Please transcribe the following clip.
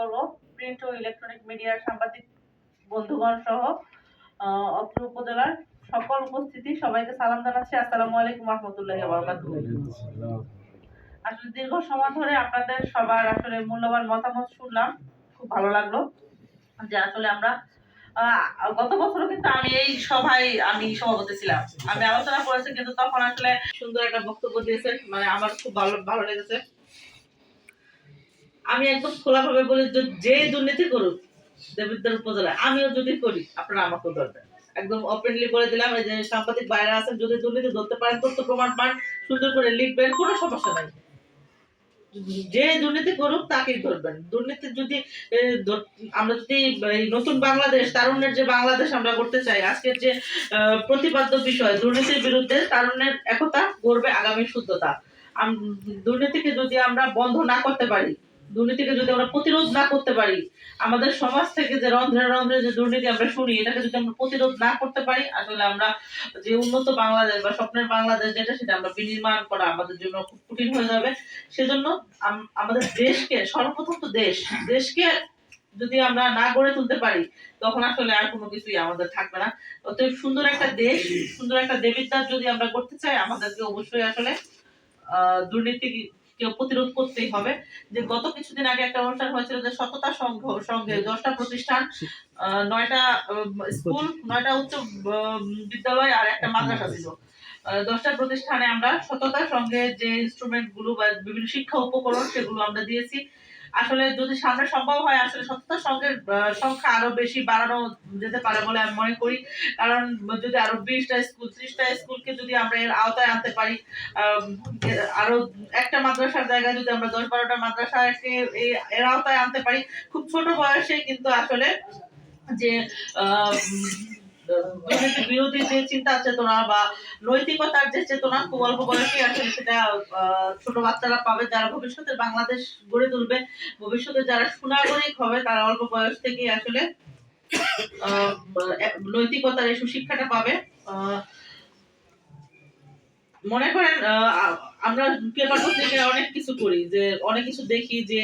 করব। প্রিন্ট ও ইলেকট্রনিক মিডিয়ার সাংবাদিক বন্ধুগণ সহ অত্র উপজেলার সকল উপস্থিতি সবাইকে সালাম জানাচ্ছি। আসসালামু আলাইকুম রহমতুল্লাহি আসলে দীর্ঘ সময় ধরে আপনাদের সবার আসলে মূল্যবান মতামত শুনলাম। খুব ভালো লাগল যে আসলে আমরা গত বছরও কিন্তু আমি এই সভায় আমি সভাপতি ছিলাম। আমি আলোচনা করেছি কিন্তু তখন আসলে সুন্দর একটা বক্তব্য দিয়েছেন। মানে আমার খুব ভালো ভালো লেগেছে। আমি একদম খোলাভাবে বলি যে দুর্নীতি করুক, দেবিদ্বার উপজেলায়, আমিও যদি করি, আপনারা আমাকেও ধরবেন। একদম ওপেনলি বলে দিলাম, এই যে সাংবাদিক বাইরে আছেন, যদি দুর্নীতি ধরতে পারেন, তথ্য প্রমাণ পান, সুন্দর করে লিখবেন, কোনো সমস্যা নাই। যে দুর্নীতি করুক, তাকেই ধরবেন। দুর্নীতি যদি আমরা যদি নতুন বাংলাদেশ, তারুণ্যের যে বাংলাদেশ আমরা করতে চাই, আজকের যে প্রতিপাদ্য বিষয়, দুর্নীতির বিরুদ্ধে তারুণ্যের একতা গড়বে আগামী শুদ্ধতা। দুর্নীতিকে যদি আমরা বন্ধ না করতে পারি দুর্নীতিকে যদি আমরা প্রতিরোধ না করতে পারি আমাদের সমাজ থেকে যে রন্ধ্রে রন্ধ্রে যে দুর্নীতি আমরা শুনি এটাকে যদি আমরা প্রতিরোধ না করতে পারি আসলে আমরা যে উন্নত বাংলাদেশ বা স্বপ্নের বাংলাদেশ যেটা সেটা আমরা বিনির্মাণ করা আমাদের জন্য খুব কঠিন হয়ে যাবে। সেজন্য আমাদের দেশকে সর্বপ্রথম তো দেশ দেশকে যদি আমরা না গড়ে তুলতে পারি তখন আসলে আর কোনো কিছুই আমাদের থাকবে না। অতএব সুন্দর একটা দেশ সুন্দর একটা দেবিদ্বার যদি আমরা করতে চাই আমাদেরকে অবশ্যই আসলে আহ, দুর্নীতিকে প্রতিরোধ করতেই হবে। যে গত কিছুদিন আগে একটা অনুষ্ঠান হয়েছিল যে সততা সংঘ সঙ্গে দশটা প্রতিষ্ঠান আহ, নয়টা স্কুল নয়টা উচ্চ বিদ্যালয় আর একটা মাদ্রাসা। ছিল। দশটা প্রতিষ্ঠানে আমরা সততার সঙ্গে যে ইনস্ট্রুমেন্টগুলো বা বিভিন্ন শিক্ষা উপকরণ সেগুলো আমরা দিয়েছি। আসলে যদি সামনে সম্ভব হয়, আসলে সততার সঙ্গে সংখ্যা আরও বেশি বাড়ানো যেতে পারে বলে আমি মনে করি। কারণ যদি আরও বিশটা স্কুল, ত্রিশটা স্কুলকে যদি আমরা এর আওতায় আনতে পারি আরও একটা মাদ্রাসার জায়গায় যদি আমরা দশ বারোটা মাদ্রাসাকে এর আওতায় আনতে পারি, খুব ছোট বয়সে কিন্তু আসলে যে বিরোধী যে চিন্তা চেতনা বা নৈতিকতার যে চেতনা, খুব অল্প বয়সে সেটা ছোট বাচ্চারা পাবে, যারা ভবিষ্যতে বাংলাদেশ গড়ে তুলবে। ভবিষ্যতে যারা সুনাগরিক হবে, তারা অল্প বয়স থেকেই আসলে নৈতিকতার এই সুশিক্ষাটা পাবে। মনে করেন আমরা পেপার পত্রিকায় অনেক কিছু করি, যে অনেক কিছু দেখি, যে